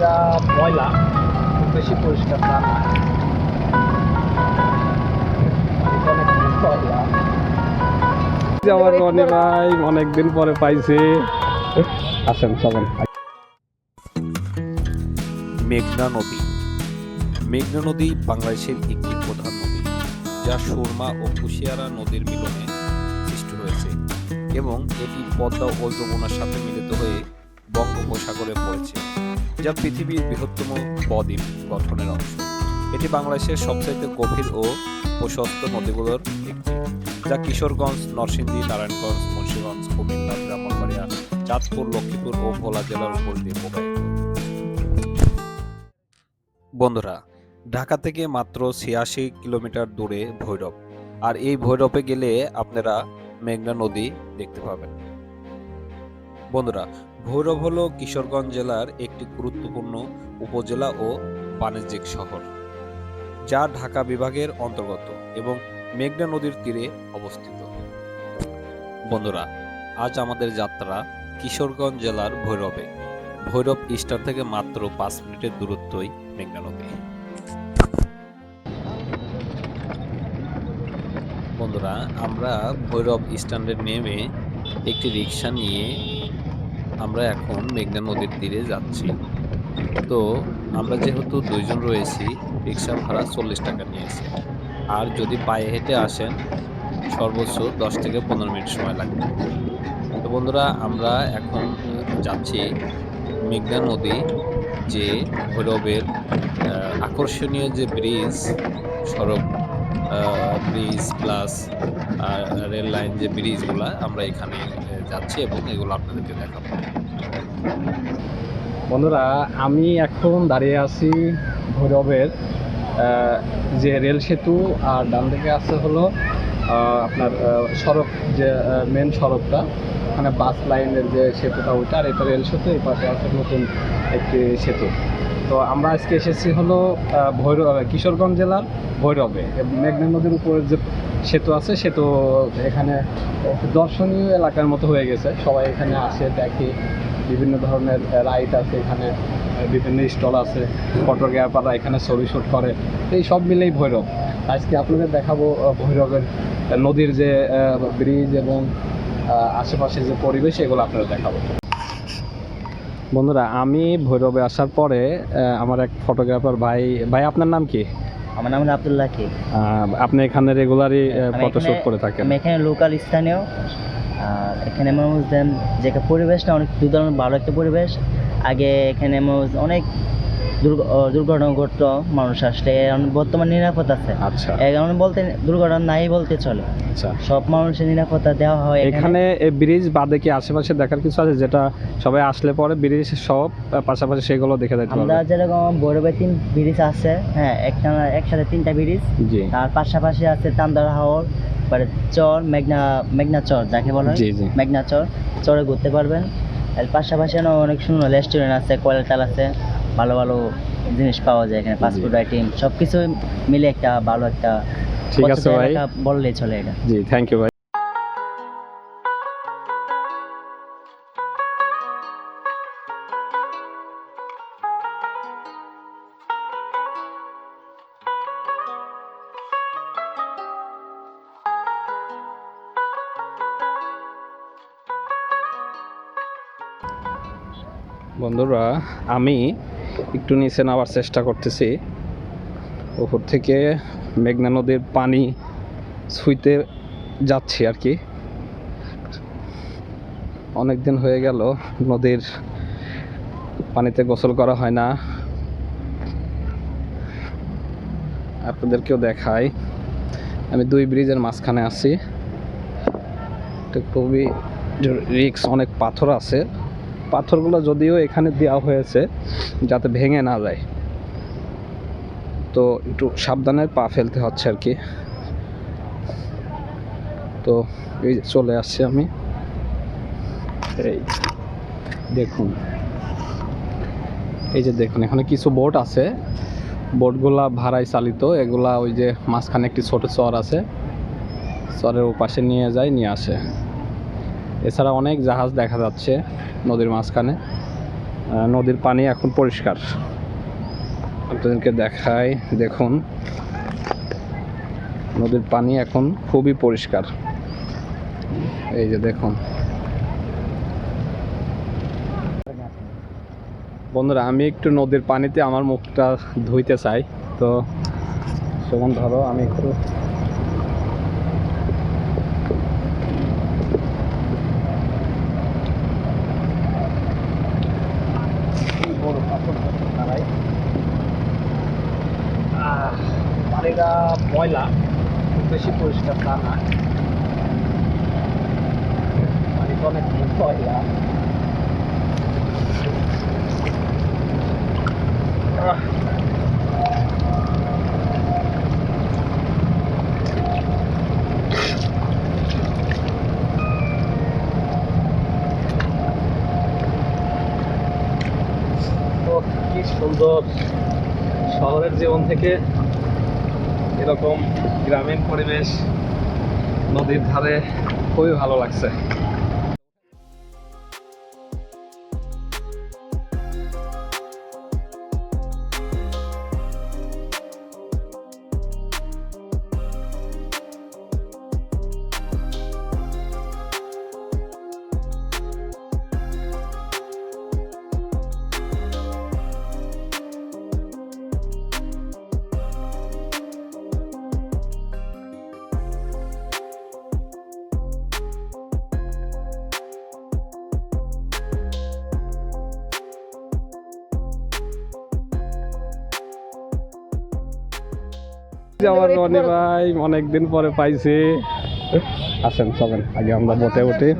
পানিটা ময়লা খুব বেশি পরিষ্কার না। আমার রনি ভাই অনেকদিন পরে পাইছি। আসেন চলেন। মেঘনা নদী। মেঘনা নদী বাংলাদেশের একটি প্রধান নদী যা সুরমা ও কুশিয়ারা নদীর মিলনে সৃষ্টি হয়েছে এবং এটি পদ্মা ও যমুনার সাথে মিলিত হয়ে বঙ্গোপসাগরে পড়েছে। যা পৃথিবীর বৃহত্তম বদ্বীপ গঠনের অংশ। এটি বাংলাদেশের সবচাইতে গভীর ও প্রশস্ত নদীগুলোর একটি, যা কিশোরগঞ্জ, নরসিংদী, নারায়ণগঞ্জ, মুন্সিগঞ্জ, কুমিল্লা, ব্রাহ্মণবাড়িয়া, চাঁদপুর, লক্ষ্মীপুর ও ভোলা জেলার উপর দিয়ে প্রবাহিত। বন্ধুরা, ঢাকা থেকে মাত্র ছিয়াশি কিলোমিটার দূরে ভৈরব, আর এই ভৈরবে গেলে আপনারা মেঘনা নদী দেখতে পাবেন। বন্ধুরা ভৈরব হল কিশোরগঞ্জ জেলার একটি গুরুত্বপূর্ণ উপজেলা ও বাণিজ্যিক শহর, যা ঢাকা বিভাগের অন্তর্গত এবং মেঘনা নদীর তীরে অবস্থিত। বন্ধুরা, আজ আমাদের যাত্রা কিশোরগঞ্জ জেলার ভৈরবে। ভৈরব স্টার থেকে মাত্র পাঁচ মিনিটের দূরত্বই মেঘনা নদী। বন্ধুরা, আমরা ভৈরব স্ট্যান্ডে নেমে একটি রিক্সা নিয়ে আমরা এখন মেঘনা নদীর তীরে যাচ্ছি। তো আমরা যেহেতু দুইজন রয়েছি রিক্সা ভাড়া চল্লিশ টাকা নিয়েছে। আর যদি পায়ে হেঁটে আসেন, সর্বোচ্চ দশ থেকে পনেরো মিনিট সময় লাগবে। তো বন্ধুরা, আমরা এখন যাচ্ছি মেঘনা নদী, যে ভৈরবের আকর্ষণীয় যে ব্রিজ, সড়ক। ব্রিজ প্লাস রেল লাইন যে ব্রিজগুলো আমরা এখানে যাচ্ছি এবং এগুলো আপনাদেরকে দেখাবো। বন্ধুরা, আমি এখন দাঁড়িয়ে আছি ভৈরবের যে রেল সেতু, আর ডান দিকে আছে হলো আপনার সড়ক যে মেন সড়কটা ওখানে বাস লাইনের যে সেতুটা, ওইটা আর এটা রেল সেতু, এই পাশে আছে নতুন একটি সেতু। তো আমরা আজকে এসেছি হলো ভৈরব কিশোরগঞ্জ জেলার ভৈরবে। মেঘনা নদীর উপরে যে সেতু আছে, সেতু এখানে দর্শনীয় এলাকার মতো হয়ে গেছে। সবাই এখানে আসে, দেখে। বিভিন্ন ধরনের রাইড আছে এখানে বিভিন্ন স্টল আছে ফটোগ্রাফাররা এখানে ছবি শ্যুট করে। এই সব মিলেই ভৈরব। আজকে আপনাদের দেখাবো ভৈরবের নদীর যে ব্রিজ এবং আশেপাশে যে পরিবেশ, এগুলো আপনাদের দেখাবো। বন্ধুরা আমি ভৈরবে আসার পরে আমার এক ফটোগ্রাফার ভাই ভাই আপনার নাম কি? আমার নাম হলো আব্দুল্লাহ কে। আপনি এখানে রেগুলারই ফটোশুট করে থাকেন? আমি এখানে লোকাল স্থানীয় আর এখানে মানুষ দেন যে পরিবেশটা অনেক দুধরনের ভালো একটা পরিবেশ। আগে এখানে মানুষ অনেক দুর্ঘটনা ঘটতো মানুষ আসলে এখন বর্তমানে নিরাপদ আছে। আচ্ছা। এই বলতে দুর্ঘটনা নাই বলতে চলে। আচ্ছা। সব মানুষের নিরাপত্তা দেওয়া হয় এখানে। ব্রিজ বাদে কি আশেপাশে দেখার কিছু আছে? যেটা সবাই আসলে পরে ব্রিজ সব পাশাপাশি সেগুলো দেখে যেতে আমরা যেরকম বড়বে তিন ব্রিজ আছে হ্যাঁ একটা একসাথে তিনটা ব্রিজ। জি। তার পাশাপাশি আছে তান্দারা হাওর পরে চর মেঘনা মেঘনা চর যাকে বলা? হয় মেঘনা চর চরে ঘুরতে পারবেন। এর পাশাপাশি অনেক সুন্দর রেস্টুরেন্ট আছে কয়েলটাল আছে। ভালো ভালো জিনিস পাওয়া যায় এখানে ফাস্টফুড আইটেম সব কিছু মিলে একটা ভালো একটা ঠিক আছে ভাই। বললেই চলে এটা। জি থ্যাংক ইউ ভাই। বন্ধুরা আমি একটু নিচে নামার চেষ্টা করতেছি। উপর থেকে মেঘনা নদীর পানি ছুঁইতে যাচ্ছি আর কি। অনেক দিন হয়ে গেল, নদীর পানিতে গোসল করা হয় না। আপনাদেরকেও দেখাই। আমি দুই ব্রিজের মাঝখানে আছি। খুবই রিক্স অনেক পাথর আছে। পাথরগুলো যদিও এখানে দেওয়া হয়েছে, যাতে ভেঙে না যায়। তো একটু সাবধানে পা ফেলতে হচ্ছে আর কি। তো এই চলে আসছি আমি। এই দেখুন। এই যে দেখুন, এখানে কিছু বোট আছে। বোটগুলা ভাড়ায় চালিত, এগুলা ওই যে মাঝখানে একটি ছোট চর আছে। চরের ওপাশে নিয়ে যায়, নিয়ে আসে। এছাড়া অনেক জাহাজ দেখা যাচ্ছে নদীর মাঝখানে। নদীর পানি এখন পরিষ্কার। আপনাদেরকে দেখাই, দেখুন। নদীর পানি এখন খুবই পরিষ্কার। এই যে দেখুন। বন্ধুরা, আমি একটু নদীর পানিতে আমার মুখটা ধুইতে চাই। তো, সেমন ধরো, আমি একটু পানিটা ময়লা বেশি পরিষ্কার তা না। পানিটা অনেক ময়লা। সুন্দর। শহরের জীবন থেকে এরকম গ্রামীণ পরিবেশ নদীর ধারে খুবই ভালো লাগছে। আমার রনি ভাই অনেকদিন পরে পাইছি। আসেন চলেন আগে আমরা বোটে উঠি।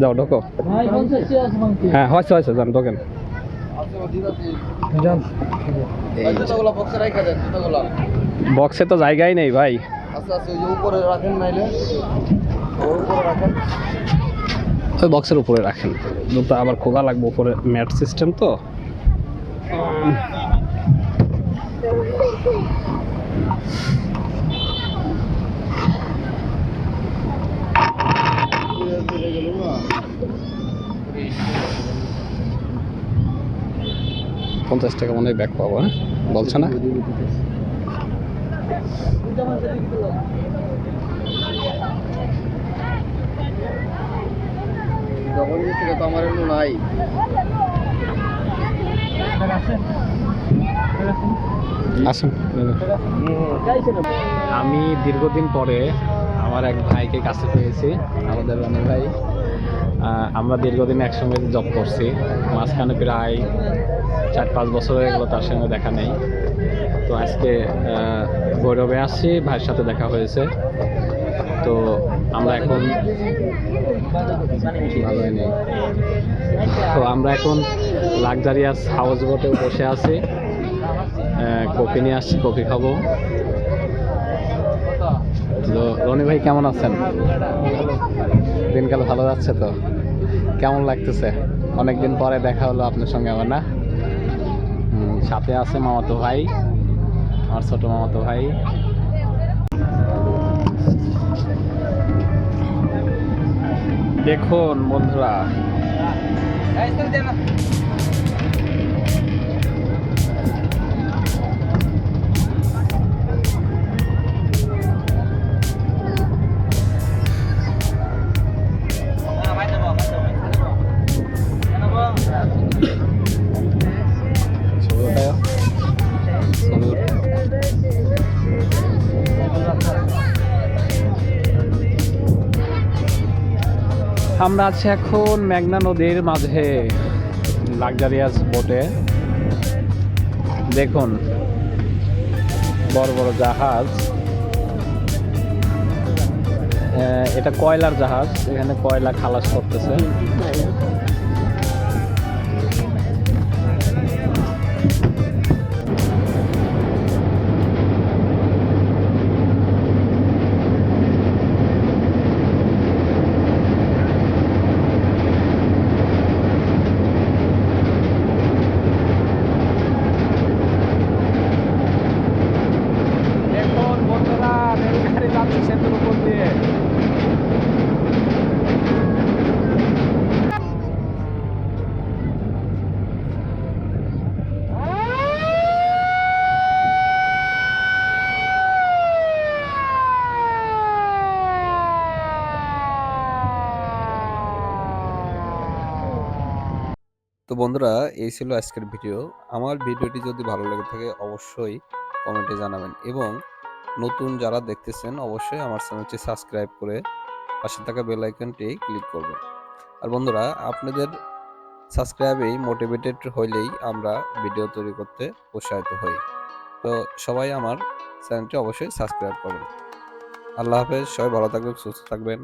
যাও ঢোকো। হ্যাঁ হয়েছে হয়েছে যান ঢোকেন। বক্সে তো জায়গাই নেই ভাই। ওই বক্সের উপরে রাখেন। জুতা আবার খোলা লাগবে উপরে ম্যাট সিস্টেম তো। পঞ্চাশ টাকা মনে হয় ব্যাগ পাবো হ্যাঁ? বলছে না? আসুন। আমি দীর্ঘদিন পরে আমার এক ভাইকে কাছে পেয়েছি, আমাদের রনি ভাই। আমরা দীর্ঘদিন একসঙ্গে জব করছি। মাঝখানে প্রায় চার পাঁচ বছর হয়ে গেলো তার সঙ্গে দেখা নেই। তো আজকে ভৈরবে আসছি, ভাইয়ের সাথে দেখা হয়েছে। তো আমরা এখন নেই। তো আমরা এখন লাক্সারিয়াস হাউস বোটে বসে আছি। কফি নিয়ে আসছি, কফি খাব। তো রনি ভাই, কেমন আছেন? দিনকাল ভালো যাচ্ছে তো? কেমন লাগতেছে? অনেকদিন পরে দেখা হলো আপনার সঙ্গে আমার, না? সাথে আছে মামাতো ভাই, আমার ছোট মামাতো ভাই। দেখুন বন্ধুরা। আমরা আছি এখন মেঘনা নদীর মাঝে লাক্সারিয়াস বোটে। দেখুন, বড় বড় জাহাজ। এটা কয়লার জাহাজ, এখানে কয়লা খালাস করতেছে। বন্ধুরা, এই ছিল আজকের ভিডিও। আমার ভিডিওটি যদি ভালো লেগে থাকে, অবশ্যই কমেন্টে জানাবেন এবং নতুন যারা দেখতেছেন, অবশ্যই আমার চ্যানেলটি সাবস্ক্রাইব করে পাশে থাকা বেল আইকনটি ক্লিক করবেন। আর বন্ধুরা, আপনাদের সাবস্ক্রাইবেই মোটিভেটেড হইলেই আমরা ভিডিও তৈরি করতে উৎসাহিত হই। তো সবাই আমার চ্যানেলটি অবশ্যই সাবস্ক্রাইব করবেন আল্লাহ হাফেজ, সবাই ভালো থাকবেন, সুস্থ থাকবেন।